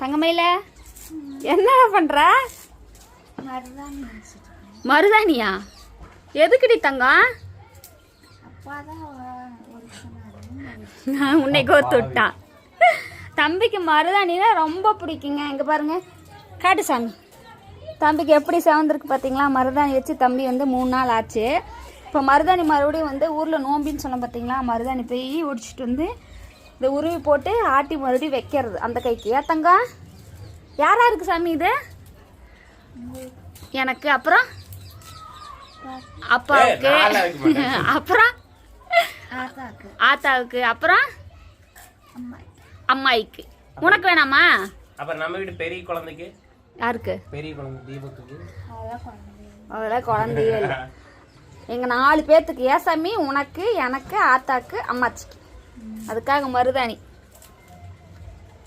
தங்கமயில? என்ன பண்ற? மருதாணியா? எதுக்குடி தங்கம் உன்னை கோத்து விட்டான் தம்பிக்கு மருதாணினா ரொம்ப பிடிக்குங்க. இங்க பாருங்க. காட்டு சாமி. தம்பிக்கு எப்படி செவந்திருக்கு பார்த்தீங்களா மருதாணி வச்சு தம்பி வந்து மூணு நாள் ஆச்சு. இப்போ மருதாணி மறுபடியும் வந்து ஊரில் நோம்பின்னு சொன்னோம் பார்த்தீங்களா மருதாணி போய் ஒடிச்சிட்டு வந்து இந்த உருவி போட்டு ஆட்டி மறுபடியும் வைக்கிறது அந்த கைக்கு. ஏன் தங்கம் யாரா இருக்கு சாமி இது? எனக்கு அப்புறம்? அப்பாவுக்கு. அப்புறம்? ஆத்தாவுக்கு. அப்புறம்? அம்மா அம்மாயிக்கு. உனக்கு வேணாமா? அப்புறம் நம்ம வீட்டு பெரிய குழந்தைக்கு? யாருக்கு? பெரிய குழந்தை தீபத்துக்கு. அதான் குழந்தை அதெல்லாம் குழந்தையே இல்லை. எங்கள் நாலு பேர்த்துக்கு ஏசாமி உனக்கு எனக்கு ஆத்தாக்கு அம்மாச்சிக்கு. அதுக்காக மருதாணி.